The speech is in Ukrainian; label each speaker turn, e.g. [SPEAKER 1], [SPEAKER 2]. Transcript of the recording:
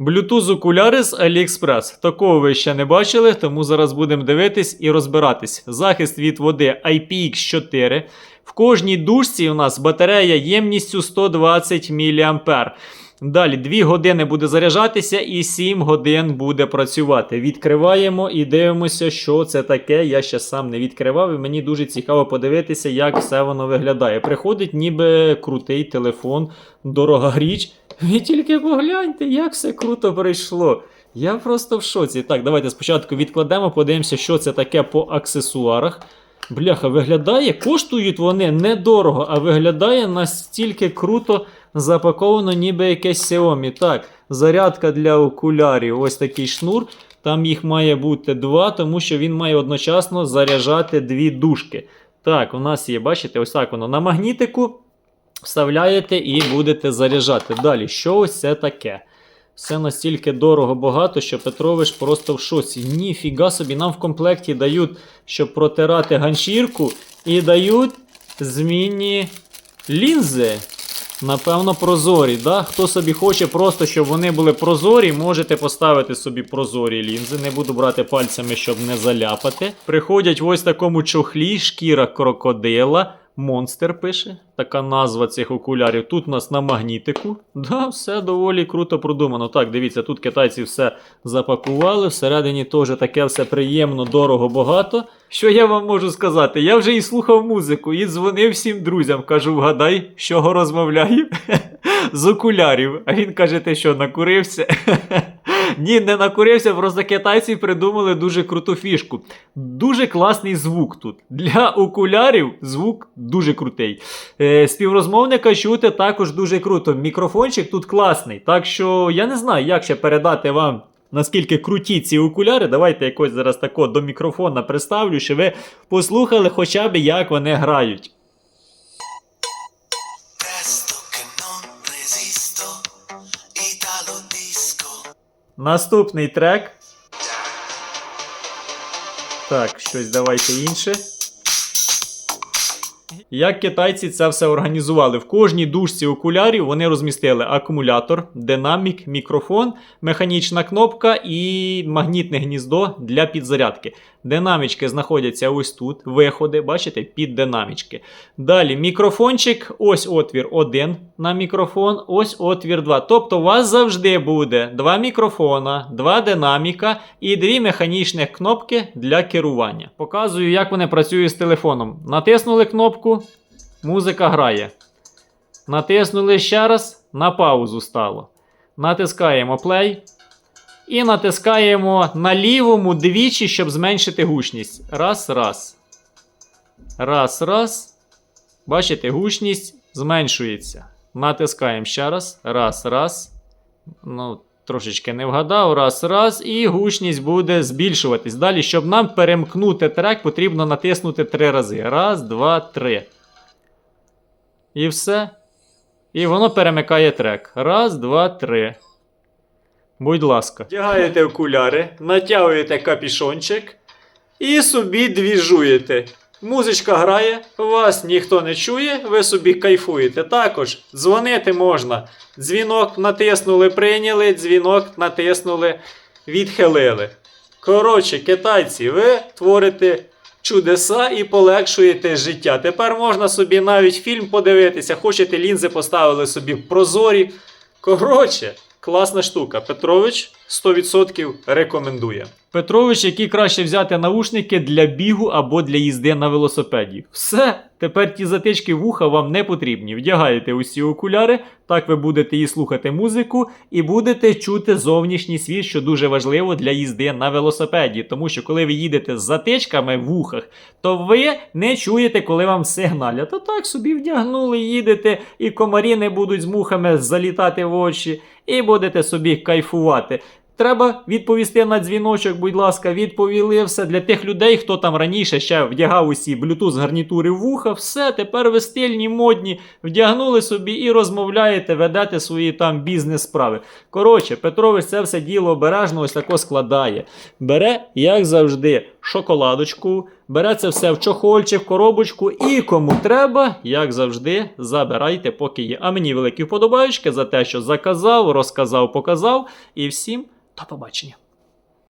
[SPEAKER 1] Bluetooth окуляри з AliExpress. Такого ви ще не бачили, тому зараз будемо дивитись і розбиратись. Захист від води IPX4. В кожній дужці у нас батарея ємністю 120 мА. Далі 2 години буде заряджатися і 7 годин буде працювати. Відкриваємо і дивимося, що це таке. Я ще сам не відкривав, і мені дуже цікаво подивитися, як все воно виглядає. Приходить ніби крутий телефон, дорога річ. Ви тільки погляньте, як все круто прийшло. Я просто в шоці. Так, давайте спочатку відкладемо, подивимося, що це таке по аксесуарах. Бляха, виглядає, коштують вони недорого, а виглядає настільки круто запаковано, ніби якесь Xiaomi. Так, зарядка для окулярів, ось такий шнур. Там їх має бути два, тому що він має одночасно заряджати дві дужки. Так, у нас є, бачите, ось так воно на магнітику. Вставляєте і будете заряджати. Далі, що ось це таке? Все настільки дорого багато, що Петрович просто в шоці. Ніфіга собі, нам в комплекті дають, щоб протирати ганчірку, і дають змінні лінзи. Напевно, прозорі. Да? Хто собі хоче просто, щоб вони були прозорі, можете поставити собі прозорі лінзи. Не буду брати пальцями, щоб не заляпати. Приходять в ось такому чохлі, шкіра крокодила. Монстер пише, така назва цих окулярів. Тут у нас на магнітику. Да, все доволі круто продумано. Так, дивіться, тут китайці все запакували. Всередині теж таке все приємно, дорого, багато. Що я вам можу сказати? Я вже і слухав музику, і дзвонив всім друзям. Кажу, вгадай, з чого розмовляю? З окулярів. А він каже, ти що, накурився? Ні, не накурився, просто китайці придумали дуже круту фішку. Дуже класний звук тут. Для окулярів звук дуже крутий. Е, співрозмовника чути також дуже круто. Мікрофончик тут класний. Так що я не знаю, як ще передати вам. Наскільки круті ці окуляри, давайте якось зараз тако до мікрофона приставлю, щоб ви послухали хоча б як вони грають. Наступний трек. Так, щось давайте інше. Як китайці це все організували? В кожній дужці окулярів вони розмістили акумулятор, динамік, мікрофон, механічна кнопка і магнітне гніздо для підзарядки. Динамічки знаходяться ось тут, виходи, бачите, під динамічки. Далі мікрофончик, ось отвір 1 на мікрофон, ось отвір 2. Тобто у вас завжди буде два мікрофона, два динаміка і дві механічних кнопки для керування. Показую, як вони працюють з телефоном. Натиснули кнопку, музика грає. Натиснули ще раз, на паузу стало. Натискаємо play. І натискаємо на лівому двічі, щоб зменшити гучність. Раз, раз. Раз, раз. Бачите, гучність зменшується. Натискаємо ще раз. Раз, раз. Ну, трошечки не вгадав. Раз, раз. І гучність буде збільшуватись. Далі, щоб нам перемкнути трек, потрібно натиснути три рази. Раз, два, три. І все. І воно перемикає трек. Раз, два, три. Будь ласка. Вдягаєте окуляри, натягуєте капішончик і собі двіжуєте. Музичка грає, вас ніхто не чує, ви собі кайфуєте. Також дзвонити можна. Дзвінок натиснули, прийняли, дзвінок натиснули, відхилили. Коротше, китайці, ви творите чудеса і полегшуєте життя. Тепер можна собі навіть фільм подивитися, хочете лінзи поставили собі прозорі. Коротше, класна штука. Петрович 100% рекомендує. Петрович, які краще взяти наушники для бігу або для їзди на велосипеді. Все, тепер ті затички вуха вам не потрібні. Вдягаєте усі окуляри, так ви будете і слухати музику, і будете чути зовнішній світ, що дуже важливо для їзди на велосипеді. Тому що коли ви їдете з затичками в вухах, то ви не чуєте, коли вам сигналять. То так собі вдягнули, їдете, і комарі не будуть з мухами залітати в очі, і будете собі кайфувати. Треба відповісти на дзвіночок, будь ласка, відповіли все для тих людей, хто там раніше ще вдягав усі Bluetooth гарнітури в вуха. Все, тепер ви стильні, модні, вдягнули собі і розмовляєте, ведете свої там бізнес-справи. Коротше, Петрович це все діло обережно ось тако складає. Бере, як завжди, шоколадочку, Береться все в чохольчик, в коробочку, і кому треба, як завжди, забирайте, поки є. А мені великі вподобаючки за те, що заказав, розказав, показав. І всім до побачення.